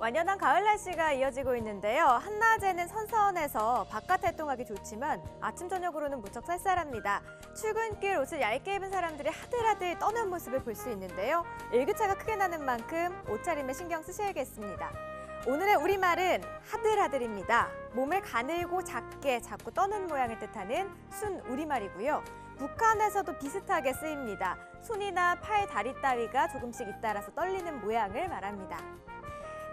완연한 가을 날씨가 이어지고 있는데요. 한낮에는 선선해서 바깥 활동하기 좋지만 아침 저녁으로는 무척 쌀쌀합니다. 출근길 옷을 얇게 입은 사람들이 하들하들 떠는 모습을 볼 수 있는데요. 일교차가 크게 나는 만큼 옷차림에 신경 쓰셔야겠습니다. 오늘의 우리말은 하들하들입니다. 몸을 가늘고 작게 잡고 떠는 모양을 뜻하는 순 우리말이고요. 북한에서도 비슷하게 쓰입니다. 손이나 팔, 다리 따위가 조금씩 잇따라서 떨리는 모양을 말합니다.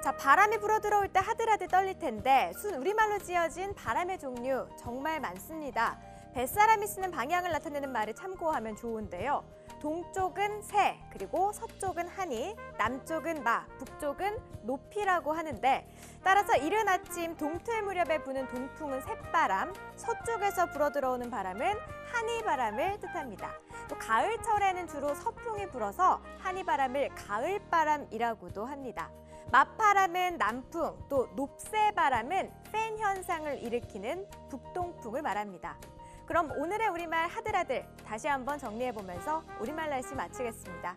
자, 바람이 불어 들어올 때 하들하들 떨릴 텐데 순 우리말로 지어진 바람의 종류 정말 많습니다. 뱃사람이 쓰는 방향을 나타내는 말을 참고하면 좋은데요. 동쪽은 새, 그리고 서쪽은 하니, 남쪽은 마, 북쪽은 높이라고 하는데 따라서 이른 아침 동틀 무렵에 부는 동풍은 새바람, 서쪽에서 불어 들어오는 바람은 한이바람을 뜻합니다. 또 가을철에는 주로 서풍이 불어서 한이바람을 가을바람이라고도 합니다. 맞바람은 남풍, 또 높새바람은 팬 현상을 일으키는 북동풍을 말합니다. 그럼 오늘의 우리말 하들하들 다시 한번 정리해보면서 우리말 날씨 마치겠습니다.